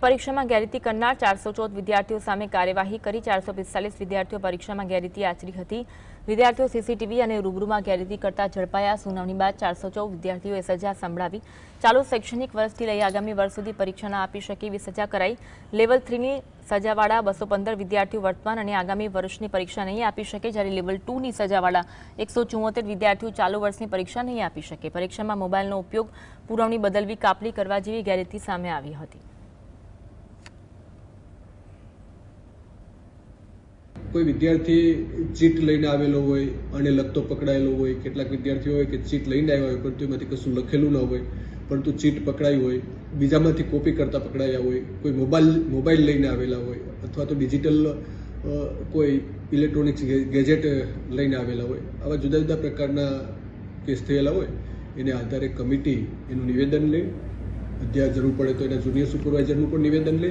પરીક્ષામાં ગેરરીતિ કરનાર ચારસો ચૌદ વિદ્યાર્થીઓ સામે કાર્યવાહી કરી ચારસો પિસ્તાલીસ વિદ્યાર્થીઓ પરીક્ષામાં ગેરરીતિ આચરી હતી. વિદ્યાર્થીઓ સીસીટીવી અને રૂબરૂમાં ગેરરીતિ કરતા ઝડપાયા. સુનાવણી બાદ ચારસો ચૌદ વિદ્યાર્થીઓએ સજા સંભળાવી. ચાલુ શૈક્ષણિક વર્ષથી લઈ આગામી વર્ષ સુધી પરીક્ષા ના આપી શકે એવી સજા કરાઈ. લેવલ થ્રીની સજાવાળા બસો પંદર વિદ્યાર્થીઓ વર્તમાન અને આગામી વર્ષની પરીક્ષા નહીં આપી શકે જ્યારે લેવલ ટુની સજાવાળા એકસો ચુમ્મોતેર વિદ્યાર્થીઓ ચાલુ વર્ષની પરીક્ષા નહીં આપી શકે. પરીક્ષામાં મોબાઈલનો ઉપયોગ પુરવણી બદલવી કાપલી કરવા જેવી ગેરરીતિ સામે આવી હતી. કોઈ વિદ્યાર્થી ચીટ લઈને આવેલો હોય અને લગતો પકડાયેલો હોય, કેટલાક વિદ્યાર્થીઓ હોય કે ચીટ લઈને આવ્યા હોય પરંતુ એમાંથી કશું લખેલું ન હોય, પરંતુ ચીટ પકડાઈ હોય, બીજામાંથી કોપી કરતા પકડાયા હોય, કોઈ મોબાઈલ મોબાઈલ લઈને આવેલા હોય, અથવા તો ડિજિટલ કોઈ ઇલેક્ટ્રોનિક્સ ગેજેટ લઈને આવેલા હોય, આવા જુદા જુદા પ્રકારના કેસ થયેલા હોય, એને આધારે કમિટી એનું નિવેદન લે. અધ્યાય જરૂર પડે તો એના જુનિયર સુપરવાઇઝરનું પણ નિવેદન લે.